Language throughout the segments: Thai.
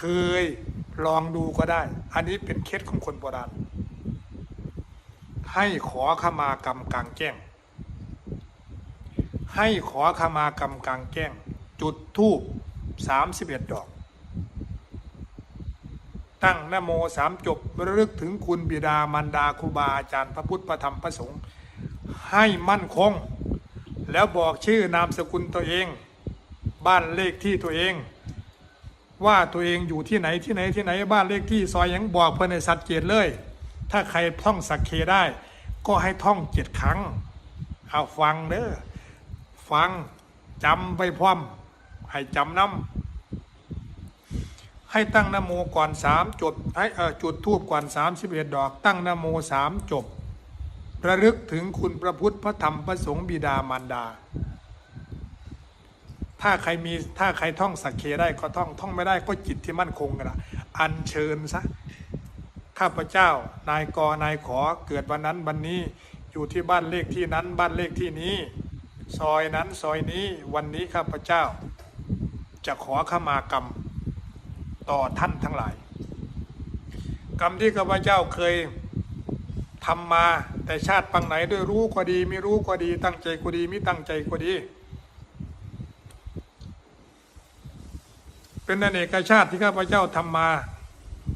เคยลองดูก็ได้ อันนี้เป็นเคสของคนโบราณ ให้ขอขมากรรมกลางแจ้ง ให้ขอขมากรรมกลางแจ้ง จุดทูบสามสิบเอ็ดดอก ตั้งนโมสามจบระลึกถึงคุณบิดามารดาครูบาอาจารย์พระพุทธพระธรรมพระสงฆ์ให้มั่นคง แล้วบอกชื่อนามสกุลตัวเอง บ้านเลขที่ตัวเอง ว่าตัวเองอยู่ที่ไหนที่ไหนที่ไหนบ้านเลขที่ซอยยังบอกเพื่อนในสัดเจตเลย ถ้าใครท่องสักเคได้ ก็ให้ท่องเจ็ดครั้ง เอาฟังเด้อฟังจำไปพร้อม ให้จำนำให้ตั้งนโมก่อนสามจบให้เออจุดทูบก่อนสามสิบเอ็ดดอก ตั้งนโมสามจบ ระลึกถึงคุณพระพุทธพระธรรมพระสงฆ์บิดามารดา ถ้าใครมีถ้าใครท่องสักเคได้ก็ท่องท่องไม่ได้ก็จิตที่มั่นคงกันละอัญเชิญซะข้าพเจ้านายกนายขอเกิดวันนั้นวันนี้อยู่ที่บ้านเลขที่นั้นบ้านเลขที่นี้ ซอยนั้นซอยนี้วันนี้ข้าพเจ้า จะขอขมากรรมต่อท่านทั้งหลาย กรรมที่ข้าพเจ้าเคยทำมาแต่ชาติปังไหนด้วยรู้ก็ดี ไม่รู้ก็ดี ตั้งใจก็ดี ไม่ตั้งใจก็ดี เป็นอเนกชาติที่ข้าพเจ้าทำมา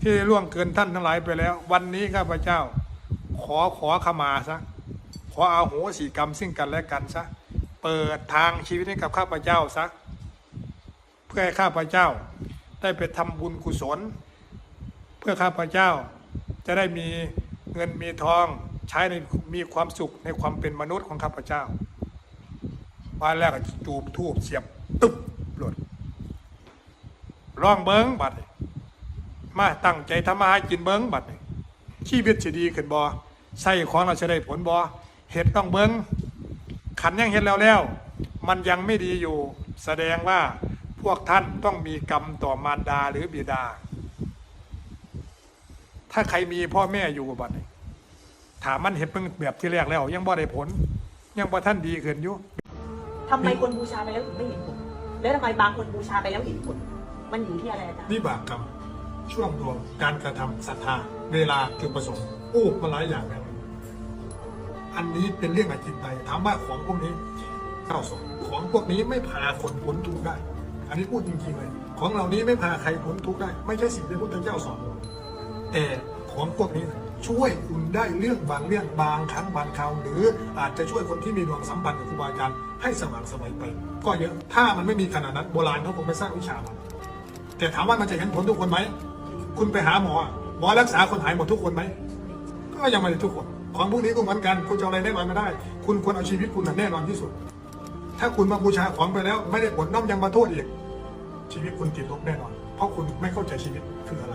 ที่ล่วงเกินท่านทั้งหลายไปแล้ว วันนี้ข้าพเจ้า ขอขอขมาซะขออาโหสิกรรมซึ่งกันและกันซะเปิดทางชีวิตให้กับข้าพเจ้าซะเพื่อให้ข้าพเจ้าได้ไปทำบุญกุศล เพื่อข้าพเจ้าจะได้มีเงินมีทองใช้ในมีความสุขในความเป็นมนุษย์ของข้าพเจ้าวันแรกก็จูบทูบเสียบตุ๊บ ลองเบิ้งบัดมาตั้งใจทำมาหากินเบิ้งบัดนี้ชีวิตจะดีขึ้นบ่ใส่ของเราจะได้ผลบ่เห็ดต้องเบิ้งขันยังเห็ดแล้วแล้ว มันยังไม่ดีอยู่ แสดงว่าพวกท่านต้องมีกรรมต่อมารดาหรือบิดา ถ้าใครมีพ่อแม่อยู่บัดนี้ถามมันเห็ดเพิ่งแบบที่แรกแล้ว ยังบ่ได้ผล ยังบ่ท่านดีขึ้นอยู่ทำไมคนบูชาไปแล้วถึงไม่เห็นผลแล้วทำไมบางคนบูชาไปแล้วเห็นผล มันอยู่ที่อะไรอาจารย์วิบากกรรมช่วงดวงการกระทำศรัทธา เวลาจุดประสงค์โอ้มาหลายอย่างแล้วอันนี้เป็นเรื่องอจินไตยถามว่าของพวกนี้เก้าสองของพวกนี้ไม่พาคนพ้นทุกข์ได้ อันนี้พูดจริงๆเลย ของเหล่านี้ไม่พาใครพ้นทุกข์ได้ ไม่ใช่สิ่งที่พุทธเจ้าสอนแต่ของพวกนี้ช่วยคุณได้เรื่องบางเรื่องบางครั้งบางคราวหรืออาจจะช่วยคนที่มีดวงสัมพันธ์กับครูบาอาจารย์ให้สว่างสวัยไป ก็เยอะถ้ามันไม่มีขนาดนั้นโบราณเขาคงไม่สร้างวิชามา แต่ถามว่ามันจะเห็นผลทุกคนไหม คุณไปหาหมอ หมอรักษาคนหายหมดทุกคนไหม ก็ยังไม่ได้ทุกคน ของพวกนี้ก็เหมือนกัน คุณจะอะไรแน่นอนไม่ได้ คุณควรเอาชีวิตคุณน่ะแน่นอนที่สุด ถ้าคุณมาบูชาของไปแล้วไม่ได้ผลน้อมยังมาโทษอีก ชีวิตคุณติดลบแน่นอน เพราะคุณไม่เข้าใจชีวิตคืออะไร